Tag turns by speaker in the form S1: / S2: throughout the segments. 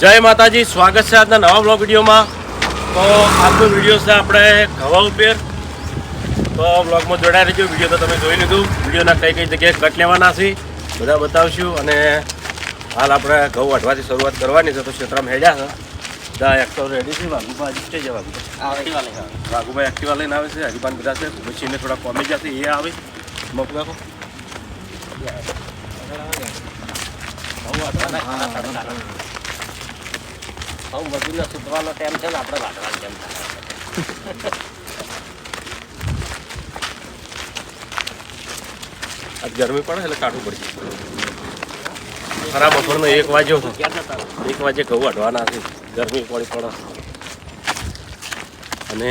S1: જય માતાજી સ્વાગત છે આજના નવા બ્લોગ વિડીયોમાં. તો આજનો વીડિયો છે આપણે ઘવા ઉપર તો બ્લોગમાં જોડાઈ રહેજો. વીડિયો તો તમે જોઈ લીધું. વિડીયોના કઈ કઈ જગ્યાએ કટ લેવાના છે બધા બતાવશું. અને હાલ આપણે ઘઉં વાઢવાથી શરૂઆત કરવાની છે. તો ક્ષેત્રમાં હેડ્યા છે. બધા એક્ટર રેડી છે. વાઘુભાઈ હજી છે. વાઘુભાઈ વાઘુભાઈ એક્ટિવા લઈને આવે છે. હરિભાન બધા છે. ભૂપતસિંહને થોડા કોમી જશે એ આવે. મપ રાખો.
S2: હું બધું સુધવાનો ટાઈમ છે ને આપણે વાટવાનો ટાઈમ થાય
S1: ગરમી પડે એટલે કાઢવું પડશે ખરા બપોરનો એક વાગ્યો? એક વાગે ઘઉં વાઢવાના છે. ગરમી પડી પડે. અને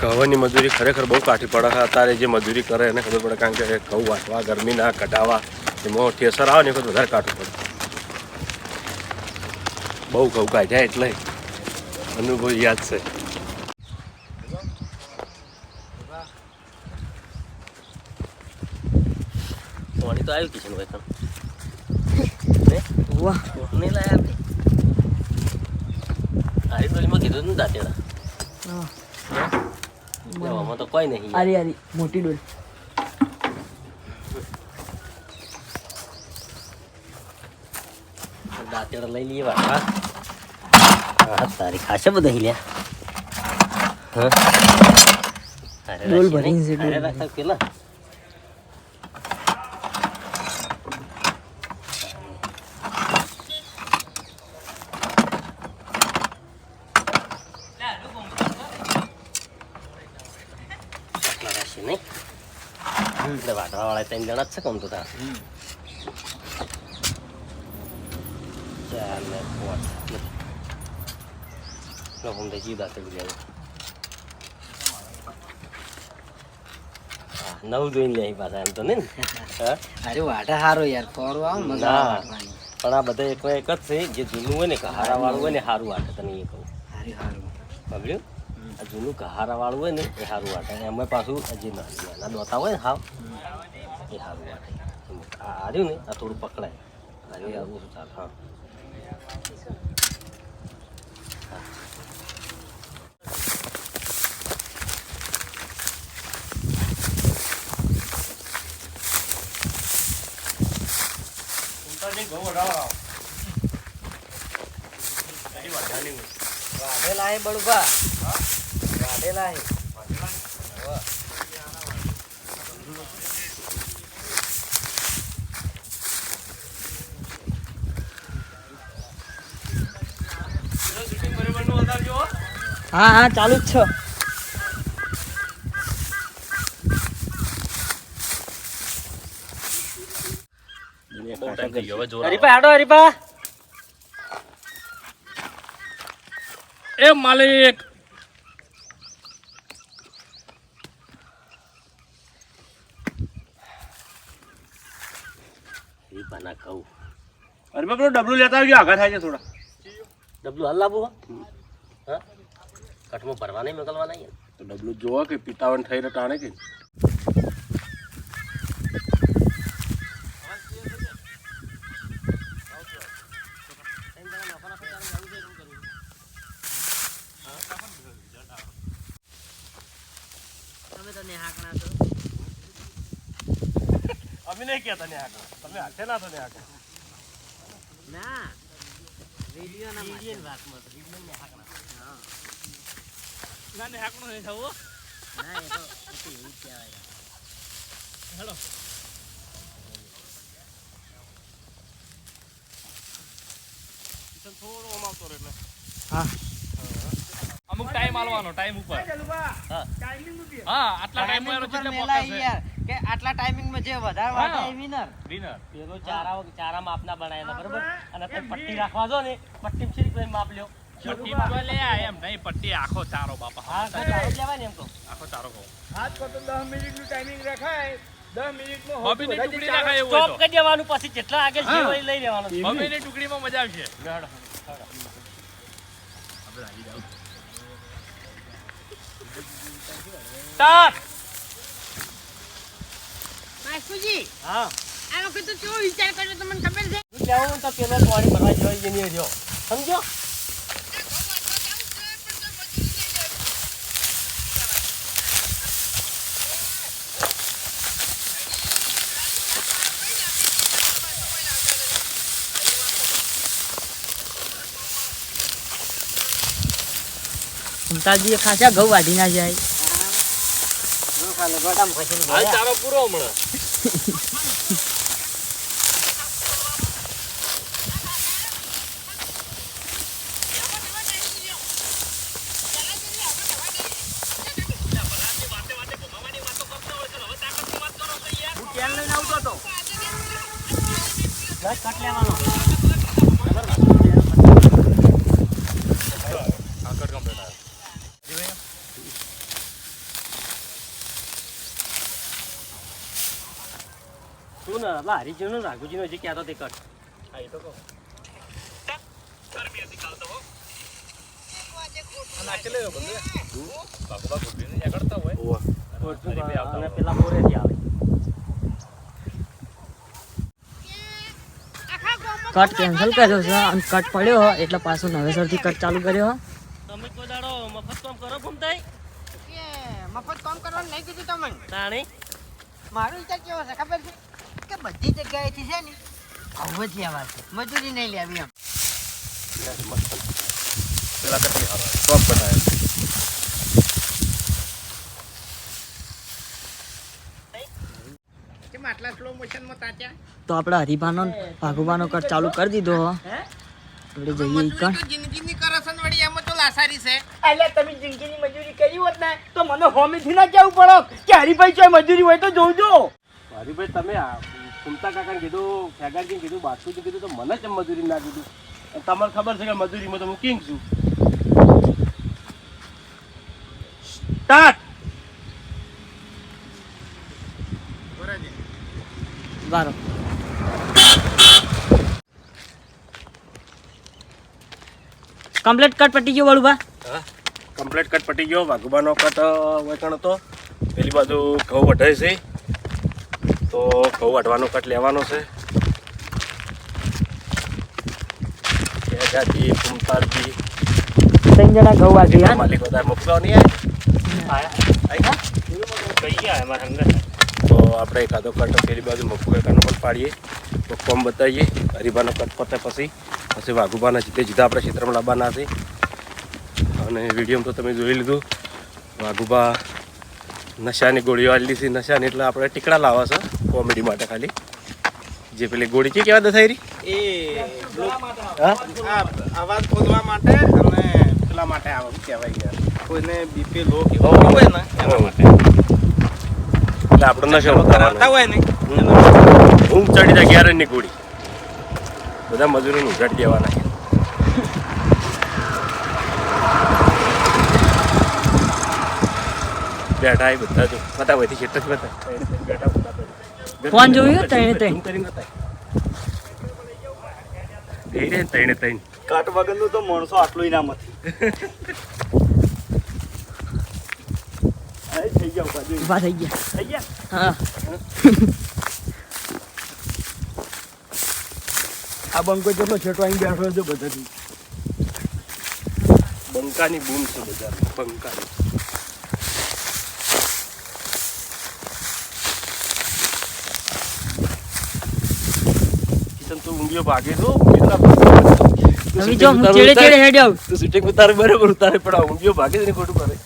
S1: ઘઉંની મજૂરી ખરેખર બહુ કાઠી પડે છે. અત્યારે જે મજૂરી કરે એને ખબર પડે કારણ કે ઘઉં વાટવા ગરમીના કઢાવા એમાં ઠેસર આવે ને એ વખત વધારે કાઠું પડે. બહુ ઘઉં કાઢ્યા એટલે અનુભવ યાદ છે.
S2: પાણી તો આવ્યું કિશન ભાઈ તમે.
S3: વાહ.
S2: નહીં લાયા આરી ડોલીમાં કીધું ને દાંતેડા. આમાં તો કોઈ નહીં.
S3: આરી આરી. મોટી ડોલ.
S2: દાંતેડા લઈ લઈએ વાટવા હા તારી ખાશે બધા હિલ્યા હા?
S3: ડોલ ભરીને છે.
S2: અરે રાખતા રાખીએ નહીં? એટલે વાટવાવાળા ત્રણ જણા જ છે કમ તો તાર? ચાર ને પાંચ લો હું તો જીવ દાંતે બોલ્યા નવ જોઈને લે પાછા એમ તો નહીં ને? હા?
S3: અરે વાટા હારો યાર ફોરો આવ મજા
S2: ના.
S3: આવે વાટવાની.
S2: પણ આ બધા એક એક જ છે જે જૂનું હોય ને કહારા વાળું હોય ને સારું વાટે તને એ કહું
S3: હારી હારું
S2: બગડ્યું આ જૂનું કહારા વાળું હોય ને એ સારું વાટે એમાં પાછું આ જે ના- નાના દોતા હોય ને હાવ એ સારું વાટે આ હાર્યું ને આ થોડું પકડાય હાર્યું આ ઓછું ચાલે હા
S3: વાઢેલા હે બળુભા વાઢેલા હે હા હા ચાલુ જ છે.
S2: હરીપા હાડો હરીપા
S4: એ માલિક.
S2: હરીપા ના કહું
S1: અરે પેલું ડબલું લેતા આવજો આગળ થાય છે થોડા.
S2: ડબલું હાલ લાવું હા? કઠમાં ભરવા નહીં મોકલવા નહીં
S1: તો ડબલું જોવા કે પિતાવન થઈને ટાણે કે? અમે નહીં કહેતા ને આગળ તમે હાથે ના તો ને આગળ
S3: ના. વિડિયો ના
S2: વીડિયો વાતમાં તો. ને હાકણા
S4: નાને હાકણો નહીં થવું
S3: ના એ તો એવું જ કહેવાય.
S4: હેલો. થોડો આમ આવતો એટલે.
S3: હા.
S4: અમુક ટાઈમ આલવાનો ટાઈમ ઉપર.
S2: હા
S4: હા. આટલા ટાઈમ
S3: ટાઈમિંગ ઉપર
S4: એટલે
S3: યાર કે આટલા ટાઈમિંગમાં જે વધારે
S4: હા.
S3: એ winner.
S4: વિનર
S2: પેલો ચારા ચારા માપના બનાયેલા બરોબર? અને તમે પટ્ટી રાખવા દો ને પટ્ટી કોઈ માપ લ્યો?
S4: પટ્ટી તો લે આ એમ નહીં પટ્ટી આખો ચારો બાપા.
S2: હા તો લેવાય ને એમ કહું
S4: આખો ચારો કહું.
S5: દસ મિનિટનું ટાઈમિંગ રખાય. દસ મિનિટમાં
S4: હોબીની ટુકડી નાખાય એવું હોય
S2: સ્ટોપ કરી દેવાનું પછી જેટલા આગળ જે હોય એ લઈ લેવાનું
S4: તો હોબીની ટુકડીમાં મજા આવશે સ્ટાર્ટ
S3: માસ્તુજી
S2: હા
S3: આ વખતે તો કેવો વિચાર કર્યો તમને ખબર છે
S2: હું કહેવું તો પેલો પાણી ભરવા જવાય છે નહીં રહ્યો સમજો
S6: મમતાજીએ ખાસા ઘઉં વાઢી ના જાય.
S2: હાલ પૂરો હમણાં. કટ લેવાનો. આપણા હરીજીનો રાઘુજીનો જે કહેતો તે કટ હા એ તો કહું. પેલા મોરેથી આવે.
S6: કટ કેન્સલ કર્યો છે અને કટ પડ્યો હો એટલે પાછો નવેસરથી કટ ચાલુ કર્યો હો.
S2: તમે કોઈ દાડો મફત કામ કરો ઘૂમતાઈ
S3: કે મફત કામ કરવાનું નહીં કીધું તમને?
S2: તાણી?
S3: મારો વિચાર કેવો છે ખબર છે? બધી જગ્યાએથી છે ને આવું જ લેવા છે. મજૂરી નહીં લેવી એમ.
S1: પેલા ટોપ બતાવે
S6: તો આપણે હરિભાનો ને ભાગુભાનો કટ ચાલુ કરી દીધો આપણે જઈએ કણ
S3: જિંદગીની કરસન વળી એમાં તો લાસારી છે.
S5: એટલે તમે જિંદગીની મજૂરી કરી હોત ને તો મને હોમીથી ના કેવું પડો કે હરીભાઈ ચોય મજૂરી હોય તો જોજો
S1: હરીભાઈ તમે આ કુમતા કાકાને કીધું ફેગાજીને કીધું બાસ્કુજી કીધું તો મને કેમ મજૂરી ના કીધું? તમારે ખબર છે કે મજૂરીમાં તો હું કિંગ છું. સ્ટાર્ટ
S6: બારો કમ્પ્લેટ કટ પટી ગયો બળુભા
S1: કમ્પ્લેટ કટ પટી ગયો. વાઘુબાનો કટ વચણ હતો. પેલી બાજુ ઘઉં વઢાય છે. તો ઘઉં વઢવાનો કટ લેવાનો છે. ફેગાજી કુમતારજી
S6: ત્રણ જણા ઘઉં વાઢી હા
S1: માલિક વધારે મોકલો નહીં આયા? કઈ હંગર તો આપણે એકાદો કટ પેલી બાજુ મફુ કાકાનો પણ પાડીએ. મફુમ બતાવીએ. હરીબાનો કટ પતે પછી પછી વાઘુબાના જીતે જીતા આપણે ક્ષેત્રમાં લાવવાના છે. અને વિડીયોમાં તો તમે જોઈ લીધું. વાઘુબા નશાની ગોળીઓ આવેલી છે નશાની એટલે આપણે ટીકડા લાવવા છે કોમેડી માટે ખાલી. જે પેલી ગોળી કે કેવા દસાઈ રહી
S5: એ અવાજ ખોદવા માટે અને પેલા માટે આવું કહેવાય યાર? કોઈને બીપી લો કે હોય ને એના માટે.
S1: એટલે આપણે નશો
S5: કરાવતા હોય ને
S1: ઊંઘ ચડી જાય ગ્યારનની ગોળી. બધા મજૂરોને ઉઘાડી દેવાના. બેઠા એ બધા જો. બધા વહીથી ખેતર જ બધા. બેઠા
S6: ફોન જોયું?
S1: બતાય. બે રે ત્રણે ત્રણ.
S5: કાટ વગરનું તો માણસો આટલું ઇનામ હતી ગયા
S6: થઈ ગયા.
S5: થઈ ગયા?
S6: હા.
S5: આ બંકો જેટલો છેટો અહીં બેઠો છે બધાથી.
S1: બંકાની બૂમ છે બધા બંકાની. તું ઊંઘિયો ભાગે તો.
S6: તમે જો હું
S1: ચેડે
S6: ચેડે હેડ આવું.
S1: તું shooting ઉતારે બરાબર ઉતારે પણ આ ઊંઘિયો ભાગે ને ખોટું કરે.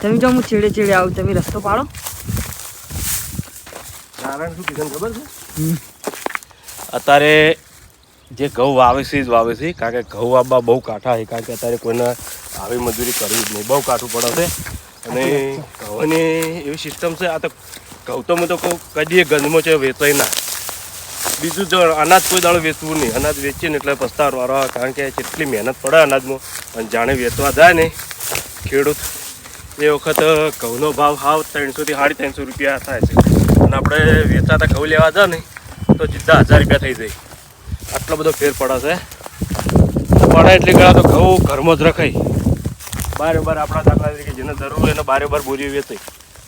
S6: તમે જો હું છેડે છેડે આવું તમે રસ્તો પાડો.
S1: કારણ શું કિશન ખબર છે? અત્યારે જે ઘઉં વાવે છે જ વાવે છે કારણ કે ઘઉં વાવવા બહુ કાંઠા છે કારણ કે અત્યારે કોઈને આવી મજૂરી કરવી જ નહીં. બહુ કાઠું પડે છે. અને ઘઉંની એવી સિસ્ટમ છે આ તો ઘઉં તો હું તો કહું કદી ગંજમાં છે વેચાય ના. બીજું જો અનાજ કોઈ દાડો વેચવું નહીં. અનાજ વેચીને એટલે પસ્તારો આવે કારણ કે જેટલી મહેનત પડે અનાજમાં, અને જાણે વેચવા જાય ને ખેડૂત એ વખત ઘઉંનો ભાવ હાવ ત્રણસોથી સાડી ત્રણસો રૂપિયા થાય છે. અને આપણે વેચાતા ઘઉં લેવા જાય ને તો સીધા હજાર રૂપિયા થઈ જાય. આટલો બધો ફેર પડે છે. પડે એટલી ગળા તો ઘઉં ઘરમાં જ રખાય. બારે બાર આપણા દાખલા તરીકે જેને જરૂર એને બારે બાર બોરી વેચાય.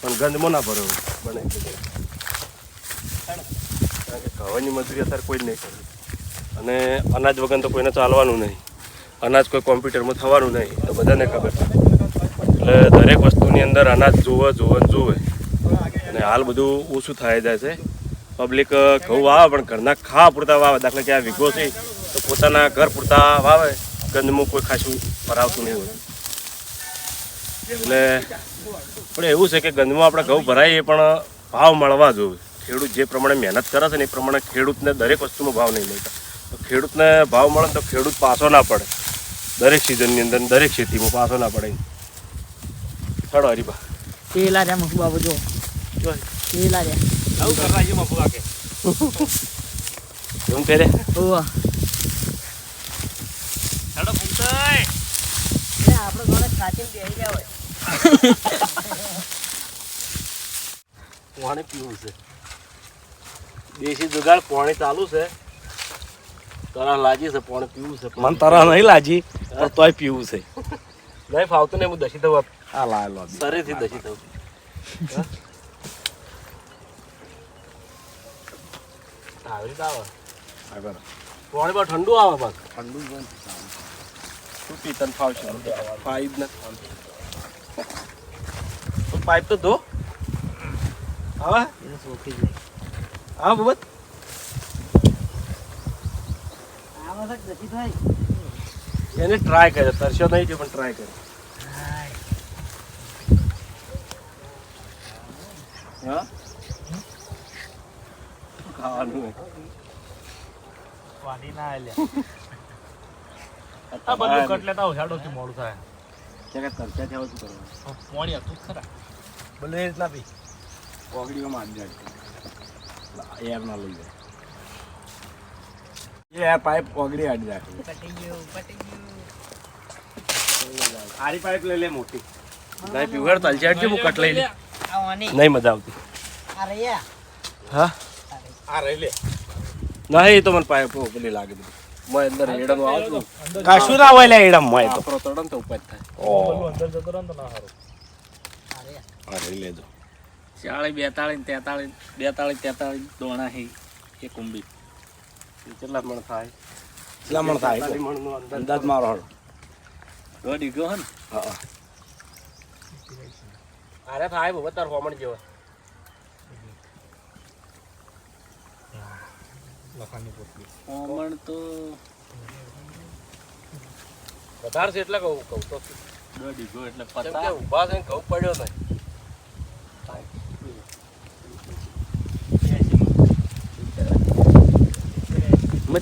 S1: પણ ગંધમાં ના ભરો બને. એટલી. કારણ કે ઘવાની મજૂરી અત્યારે કોઈ નહીં કરે. અને અનાજ વગર તો કોઈને ચાલવાનું નહીં. અનાજ કોઈ કોમ્પ્યુટરમાં થવાનું નહીં તો બધાને ખબર એટલે દરેક વસ્તુની અંદર અનાજ જોવે જોવે જોવે. અને હાલ બધું ઓછું થાય જાય છે. પબ્લિક ઘઉં વાવે, પણ ઘરના ખા પૂરતા વાવે. દાખલા આ વીઘો છે, તો પોતાના ઘર પૂરતા વાવે. ગંદમાં કોઈ ખાસું ભરાવતું નહીં હોય. એટલે, પણ એવું છે કે ગંદમાં આપણે ઘઉં ભરાઈએ પણ ભાવ મળવા જોઈએ. ખેડૂત જે પ્રમાણે મહેનત કરે છે ને એ પ્રમાણે ખેડૂતને દરેક વસ્તુનો ભાવ નહીં મળતા. તો ખેડૂતને ભાવ મળે તો ખેડૂત પાછો ના પડે. દરેક સિઝનની અંદર દરેક ખેતીમાં પાછો ના પડે. ચડો હરીબા
S6: પેલા રહ્યા મફુ બાબુ જો. પેલા રહ્યા.
S1: આવું કરવા છે મફુ કાકે શું કરે
S6: ઓવા
S4: ચડો ફૂમતાઈ.
S3: આપણે ઘરે ખાચી બેહી રહ્યા હોય.
S1: પાણી પીવું છે? દેશી જુગાડ પાણી ચાલુ છે. તરા લાજી છે પાણી પીવું છે
S7: મને તરા નહીં લાજી પણ તોય પીવું છે.
S1: નહીં ફાવતું નહીં હું દસી દઉં
S7: આ લા લો
S1: શરીરથી દસી થવું આવી આવે.
S7: આગળ.
S1: પાણી બહુ ઠંડુ આવે પણ
S7: ઠંડુ પણ
S1: શું પીતન ફાવશે? પાઇપ ને. તો પાઇપ તો ધો. હા હા બબત. એને ટ્રાય કરે તરસ્યો નહીં છે પણ ટ્રાય કરે હા? ખાવાનું.
S4: વાડી ના આલ્યા. આ બધું કટ લેતા આવો, હેડોથી મોડું થાય.
S7: કે તરસ્યા થયા શું કરવાનું?
S4: પોણી હતું ખરા.
S7: ભલે એટલા બી ઓગળીમાં મારી જાય એર ના લઈ જાય. એ પાઇપ ઓગળી આડી જાય
S3: પટી ગયું પટી ગયું.
S1: આરી પાઇપ લઈ લે મોટી. નહીં પીવડ ચાલશે એટલે હું કટ લઈ લે નહીં. મજા આવતી.
S3: આ
S1: હા?
S7: આ રહી. લે.
S1: નહીં તો મને પાઇપ પેલી લાગે બધી. મેં અંદર હેડનું આવતું.
S7: કશું ના હોય લે એડમ તો.
S1: તો ઉપજ થાય.
S7: ઓ
S4: અંદર જતો રહે ને તો ના સારું
S3: આ રહ્યા
S7: લેજો.
S4: ચાળી બેતાળી તેતાળી બેતાળી તેતાળી દોણા હે એ કુંભી.
S1: કેટલા મણ થાય?
S7: કેટલા મણ થાય? અંદાજ. મારો હળ
S4: દોઢ ઈગો હે ને.
S7: હા
S1: અરે થાય બહુ તાર હોમણ જેવો.
S4: તો
S1: વધારશે એટલે કહું કહું તો.
S4: દોઢ ઈગો એટલે પચાસ.
S1: ઊભા થઈને ઘઉં પડ્યો નહીં
S7: મેં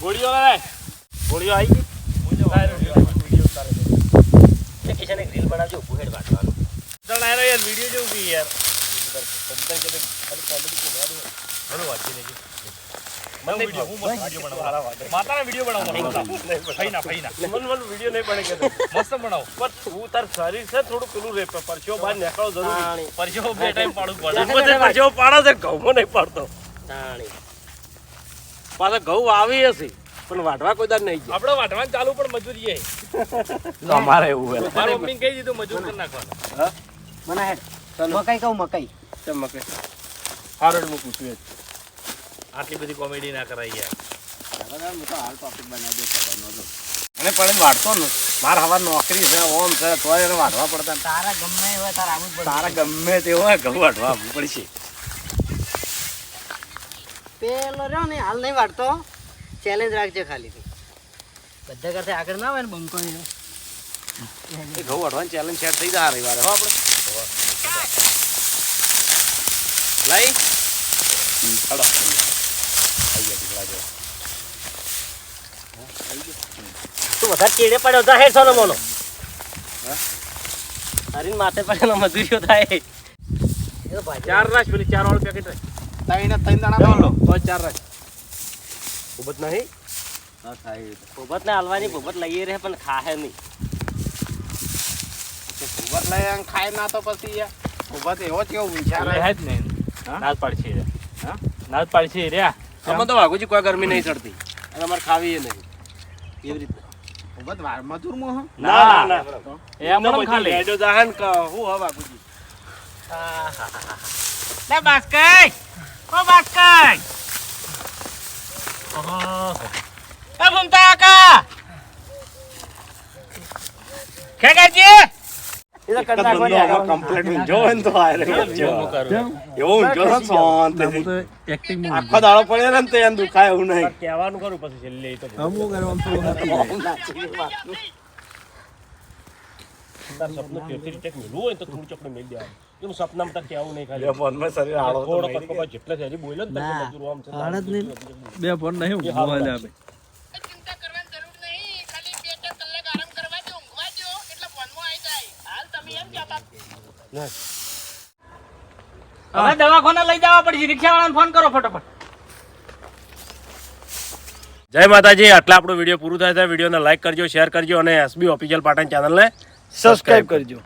S7: ગોળીઓ આવી થોડા
S4: એ
S2: કિશન એક રીલ બનાવજો ભૂહેડ વાટવાનું
S4: જણાય યાર વીડિયો જેવું યાર. મને વીડિયો હું મસ્ત વીડિયો બનાવું. માતાના વીડિયો બનાવું ફઈના ફઈના
S1: મન મન વીડિયો નહીં બને કે
S4: મસ્ત બનાવો.
S1: પણ તું તાર શરીર છે થોડું પેલું રે પરસ્યો બહાર નીકળો જરૂરી.
S4: પરસેવો બે ટાઈમ પાડું
S1: પડે. પરસ્યો પાડો છે ઘઉં નહીં પાડતો.
S2: તાણી.
S1: પાછા ઘઉં આવી હશે પણ વાટવા કોઈ દાર નહીં ગયા.
S4: આપણે વાટવાનું ચાલુ પણ મજૂરી છે
S7: અમારે એવું
S4: મારી મમ્મી કહી દીધું મજૂર કરી નાખવાનું.
S3: મને હેડ મકાઈ કહું મકાઈ.
S1: ચમ મકે હારડ હું પૂછ્યું.
S4: આટલી બધી કોમેડી ના કરાય યાર.
S7: પણ વાટતો ને મારે હવા નોકરી છે ઓમ છે તોય એને વાટવા પડતા
S3: તારા ગમે એવા તારા આવું જ
S7: તારા ગમે તે હોય ઘઉં વાઢવા આવવું પડશે.
S3: પેલો રહ્યો ને હાલ નહીં વાઢતો. ચેલેન્જ રાખજે ખાલી તું બધા કરતા આગળ ના હોય ને બંકો એ.
S7: એ ઘઉં વાઢવાની ચેલેન્જ સેટ થઈ જાય આ રવિવારે હો આપણે.
S1: લઈ. ચાલો
S2: તું વધારે ચેડે પડ્યો જાહેર હેડ સોનો મોનો. હરીને માથે પડેલો મજૂરીઓ થાય. એ તો ભાઈ.
S1: ચાર રાખ પેલી ચાર વાળું પેકેટ રાખ.
S8: ત્રણ ત્રણ દાણા
S1: ચાલો તો ચાર રાખ. ઉભત નહીં?
S2: ભૂપત ને હાલવાની ભૂપત લઈએ રહે પણ ખાહે નહીં.
S8: ઉભર લઈ ખાય ના તો પછી યાર ઉભર એવો જ કેવો વિચાર
S4: લે જ નહીં
S8: હા?
S4: ના જ પાડશે રે
S8: હા?
S4: ના પાડશે રે
S1: આમાં તો વાઘુજી કોઈ ગરમી નહીં ચડતી. અને અમારે ખાવી એ નહીં. એવી રીતના.
S8: મજૂરમાં હો.
S1: ના ના
S4: એમ ખાલી.
S1: લેજો જાહન હું હા વાઘુજી
S7: લે બાસ્કઈ! ઓ બાસ્કઈ! એ ઘૂમતા કાકા! ખેગાજી!
S4: બે ફોન નહીં
S1: એ હારું
S4: મોબાઈલ
S1: લાગે.
S4: આપે
S7: ચિંતા કરવાની જરૂર નહીં ખાલી બે ચાર કલાક આરામ કરવા દો ઊંઘવા દો એટલે ફોનમાં આવી જાય હાલ તમે એમ કહેતા હવે દવાખાને લઈ જવા પડશે. રિક્ષાવાળાને ફોન કરો ફટાફટ.
S1: જય માતાજી. આટલા આપણો વીડિયો પૂરું થાય છે વિડીયોને લાઈક કરજો શેર કરજો અને એસબી ઓફિશિયલ પાટણ ચેનલને
S8: સબસ્ક્રાઇબ કરજો.